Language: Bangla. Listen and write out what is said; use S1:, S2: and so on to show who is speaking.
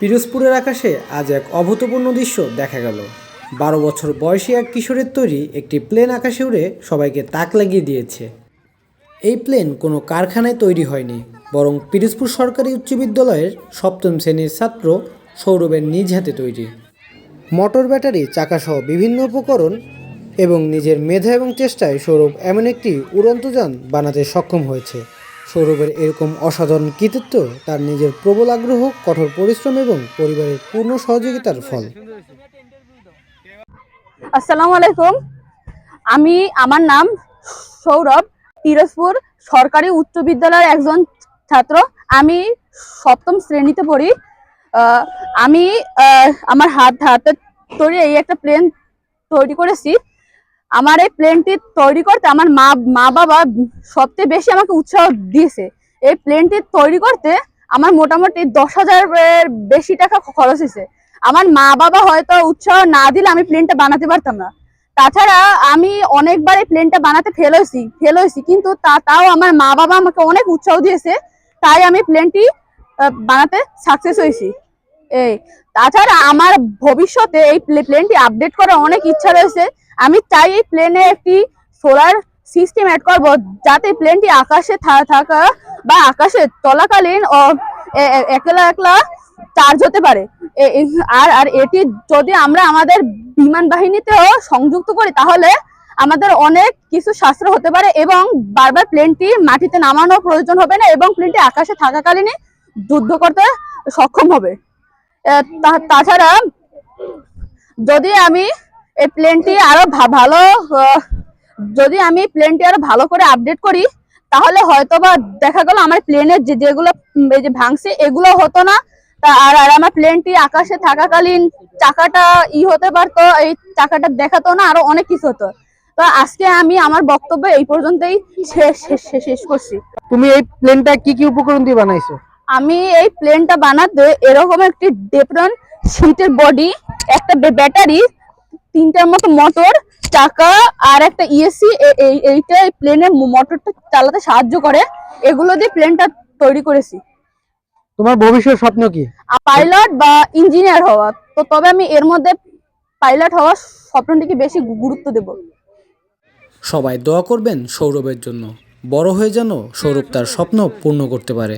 S1: পিরোজপুরের আকাশে আজ এক অভূতপূর্ণ দৃশ্য দেখা গেল। বারো বছর বয়সী এক কিশোরের তৈরি একটি প্লেন আকাশে উড়ে সবাইকে তাক লাগিয়ে দিয়েছে। এই প্লেন কোনো কারখানায় তৈরি হয়নি, বরং পিরোজপুর সরকারি উচ্চ বিদ্যালয়ের সপ্তম শ্রেণির ছাত্র সৌরভের নিজ হাতে তৈরি। মোটর ব্যাটারি চাকাসহ বিভিন্ন উপকরণ এবং নিজের মেধা এবং চেষ্টায় সৌরভ এমন একটি উড়ন্ত যান বানাতে সক্ষম হয়েছে। সৌরভের এরকম অসাধারণ কৃতিত্ব, তার নিজের প্রবল আগ্রহ, কঠোর পরিশ্রম এবং পরিবারের পূর্ণ সহযোগিতার ফল।
S2: আসসালামু আলাইকুম। আমি, আমার নাম সৌরভ, পিরোজপুর সরকারি উচ্চ বিদ্যালয়ের একজন ছাত্র। আমি সপ্তম শ্রেণীতে পড়ি। আমি আমার হাত, হাতে তৈরি এই একটা প্লেন তৈরি করেছি। আমার এই প্লেনটি তৈরি করতে আমার মা মা বাবা সবচেয়ে বেশি আমাকে উৎসাহ দিয়েছে। এই প্লেনটি তৈরি করতে আমার মোটামুটি দশ হাজারের বেশি টাকা খরচ হয়েছে। আমার মা বাবা হয়তো উৎসাহ না দিলে আমি প্লেনটা বানাতে পারতাম না। তাছাড়া আমি অনেকবার এই প্লেনটা বানাতে ফেল হয়েছি ফেল হয়েছি, কিন্তু তা, তাও আমার মা বাবা আমাকে অনেক উৎসাহ দিয়েছে, তাই আমি প্লেনটি বানাতে সাকসেস হয়েছি। এই, তাছাড়া আমার ভবিষ্যতে এই প্লেনটি আপডেট করার অনেক ইচ্ছা রয়েছে। আমি চাই এই প্লেনে একটি সোলার সিস্টেম অ্যাড করব, যাতে প্লেনটি আকাশে থাকা বা আকাশে চলাকালীন একলা একলা চার্জ হতে পারে। আর আর এটি যদি আমরা আমাদের বিমান বাহিনীতেও সংযুক্ত করি, তাহলে আমাদের অনেক কিছু সাশ্রয় হতে পারে এবং বারবার প্লেনটি মাটিতে নামানোর প্রয়োজন হবে না এবং প্লেনটি আকাশে থাকাকালীনই যুদ্ধ করতে সক্ষম হবে। তাছাড়া যদি আমি এই প্লেনটি আরও ভালো যদি আমি প্লেনটি আরও ভালো করে আপডেট করি তাহলে হয়তোবা দেখা গেল আমার প্লেনের যে যেগুলো এই যে ভাঙছে এগুলো হতো না। আর আর আমার প্লেনটি আকাশে থাকাকালীন চাকাটা ই হতে পারতো এই চাকাটা দেখাতো না আরও অনেক কিছু হতো। তো আজকে আমি আমার বক্তব্য এই পর্যন্তই শেষ শেষ- শেষ করছি।
S1: তুমি এই প্লেনটা কি কি উপকরণ দিয়ে বানাইছো?
S2: আমি এই প্লেনটা বানাতে এরকম একটি ডেপ্রন শীটের বডি একটা ব্যাটারি তিনটার মতো মোটর চাকা আর একটা ইএসি এইটা প্লেনের মোটরটা চালাতে সাহায্য করে। এগুলো দিয়ে প্লেনটা তৈরি করেছি।
S1: তোমার ভবিষ্যৎ স্বপ্ন কি?
S2: পাইলট বা ইঞ্জিনিয়ার হওয়া। তো তবে আমি এর মধ্যে পাইলট হওয়ার স্বপ্নটিকে বেশি গুরুত্ব দেব।
S1: সবাই দোয়া করবেন সৌরভের জন্য। বড় হয়ে যেন সৌরভ তার স্বপ্ন পূর্ণ করতে পারে।